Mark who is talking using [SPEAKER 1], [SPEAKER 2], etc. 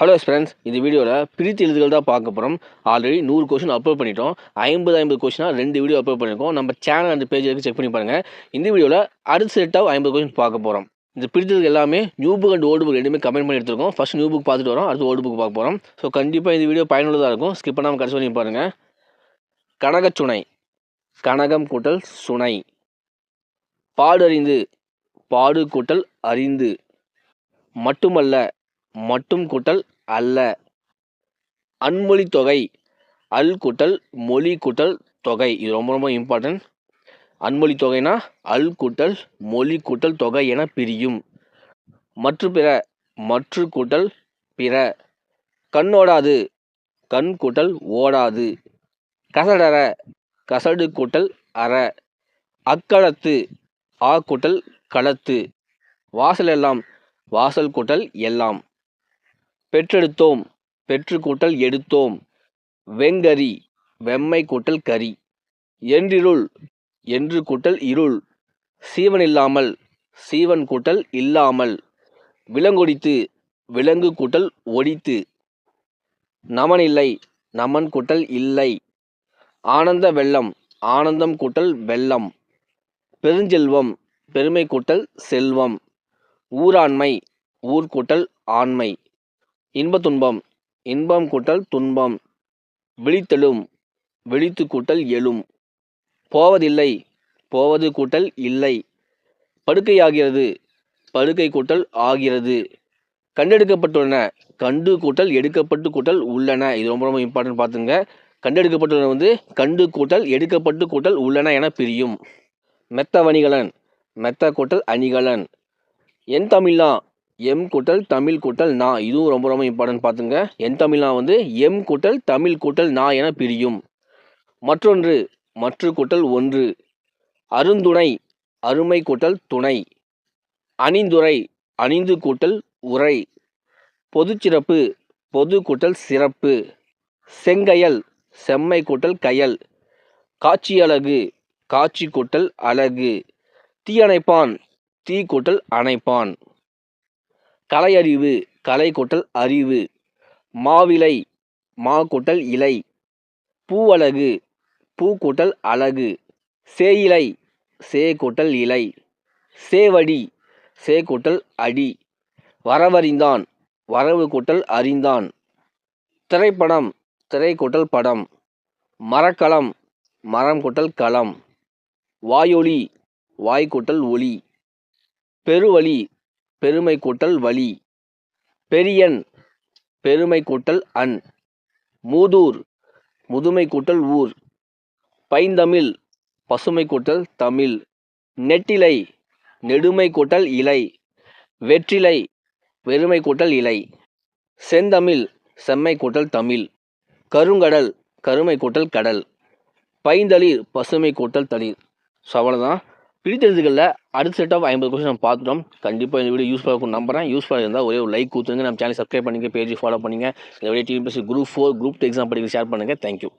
[SPEAKER 1] Hello friends இந்த வீடியோவில் பிரித்து எழுதுகள் தான் பார்க்க போகிறோம் ஆல்ரெடி நூறு கொஷின் அப்லோட் பண்ணிட்டோம். ஐம்பது ஐம்பது கொஷினாக ரெண்டு வீடியோ அப்லோட் பண்ணியிருக்கோம் நம்ம சேனல் அந்த பேஜ் இருக்குது செக் பண்ணி பாருங்கள் இந்த வீடியோவில் அடுத்த செட்டாக ஐம்பது கொஷின் பார்க்க போகிறோம் இந்த பிரித்ததுக்கு எல்லாமே new book and old book ரெண்டுமே கமெண்ட் பண்ணி எடுத்துருக்கோம். ஃபஸ்ட் நியூ புக் பார்த்துட்டு வரோம். அடுத்து ஓல்டு புக் பார்க்க போகிறோம் ஸோ கண்டிப்பாக இந்த வீடியோ பயனுள்ளதாக இருக்கும். ஸ்கிப் பண்ணாமல் கடைசி பண்ணி பாருங்கள் கனகச்சுனை கனகம் கூட்டல் சுனை. பாடறிந்து. பாடு கூட்டல் அறிந்து. மட்டுமல்ல மட்டும் கூட்டல் அல்ல. அன்மொழி தொகை அல் கூட்டல் மொழி கூட்டல் தொகை. இது ரொம்ப ரொம்ப இம்பார்ட்டன்ட் அன்மொழி தொகைனா அல் கூட்டல் மொழி கூட்டல் தொகை என பிரியும். மற்ற பிற மற்ற கூட்டல் பிற. கண்ணோடாது கண் கூட்டல் ஓடாது. கசடற கசடு கூட்டல் அற. அக்களத்து ஆ கூட்டல் களத்து வாசல் எல்லாம் வாசல் கூட்டல் எல்லாம். பெற்றெடுத்தோம். பெற்று கூட்டல் எடுத்தோம். வெங்கரி வெம்மை கூட்டல் கரி என்றிருள் என்று கூட்டல் இருள். சீவன் இல்லாமல் சீவன் கூட்டல் இல்லாமல். விலங்கொடித்து விலங்கு கூட்டல் ஒடித்து. நமன் இல்லை நமன் கூட்டல் இல்லை. ஆனந்த வெள்ளம் ஆனந்தம் கூட்டல் வெள்ளம். பெருஞ்செல்வம் பெருமை கூட்டல் செல்வம். ஊராண்மை ஊர்கூட்டல் ஆண்மை. இன்ப துன்பம் இன்பம் கூட்டல் துன்பம் விழித்தெழும் விழித்து கூட்டல் எழும். போவதில்லை போவது கூட்டல் இல்லை. படுக்கையாகிறது படுக்கை கூட்டல் ஆகிறது. கண்டெடுக்கப்பட்டுள்ளன கண்டு கூட்டல் எடுக்கப்பட்டு கூட்டல் உள்ளன. இது ரொம்ப ரொம்ப இம்பார்ட்டன்ட் பார்த்துங்க. கண்டெடுக்கப்பட்டுள்ளன வந்து கண்டு கூட்டல் எடுக்கப்பட்டு கூட்டல் உள்ளன என பிரியும். மெத்த வணிகலன் மெத்த கூட்டல் அணிகலன். என் தமிழ்லாம் எம் கூட்டல் தமிழ் கூட்டல் நா. இதுவும் ரொம்ப ரொம்ப இம்பார்ட்டன்ட் பார்த்துங்க. என் தமிழ்னா வந்து எம் கூட்டல் தமிழ் கூட்டல் நா என பிரியும். மற்றொன்று மற்ற கூட்டல் ஒன்று. அருந்துணை அருமை கூட்டல் துணை. அணிந்துரை அணிந்து கூட்டல் உரை பொதுச்சிறப்பு பொது கூட்டல் சிறப்பு. செங்கயல் செம்மை கூட்டல் கயல். காட்சியழகு காட்சி கூட்டல் அழகு. தீயணைப்பான் தீ கூட்டல் அணைப்பான். கலையறிவு கலை கொட்டல் அறிவு மாவிலை மா கொட்டல் இலை பூவழகு பூ கொட்டல் அழகு சேயிலை சே கொட்டல் இலை சேவடி சே கொட்டல் அடி வரவறிந்தான் வரவு கொட்டல் அறிந்தான் திரைப்படம் திரை கொட்டல் படம் மரக்களம் மரம் கொட்டல் களம் வாயொலி வாய் ஒளி பெருவழி பெருமை கூட்டல் வழி பெரியன் பெருமை கூட்டல் அன். மூதூர் முதுமை கூட்டல் ஊர். பைந்தமிழ் பசுமை கூட்டல் தமிழ். நெட்டிலை நெடுமை கூட்டல் இலை. வெற்றிலை வெறுமை கூட்டல் இலை. செந்தமிழ் செம்மை கூட்டல் தமிழ். கருங்கடல் கருமை கூட்டல் கடல். பைந்தளிர் பசுமை கூட்டல் தளிர். ஸோ அவ்வளோதான் பிடித்ததுகளில் அடுத்த செட் ஆஃப் ஐம்பது கொஸ்டின் நம்ம பார்த்துட்டோம். கண்டிப்பாக இந்த வீடியோ யூஸ்ஃபுல்லாக இருக்கும் நம்புறேன். யூஸ்ஃபுல்லாக இருந்தால் ஒரே ஒரு லைக் கொடுத்துருங்க. நம்ம சேனல் சப்ஸ்கிரைப் பண்ணிங்க பேஜ் ஃபாலோ பண்ணுங்கள் இந்த video TNPSC group four group two exam படிக்க ஷேர் பண்ணுங்கள் தேங்க்யூ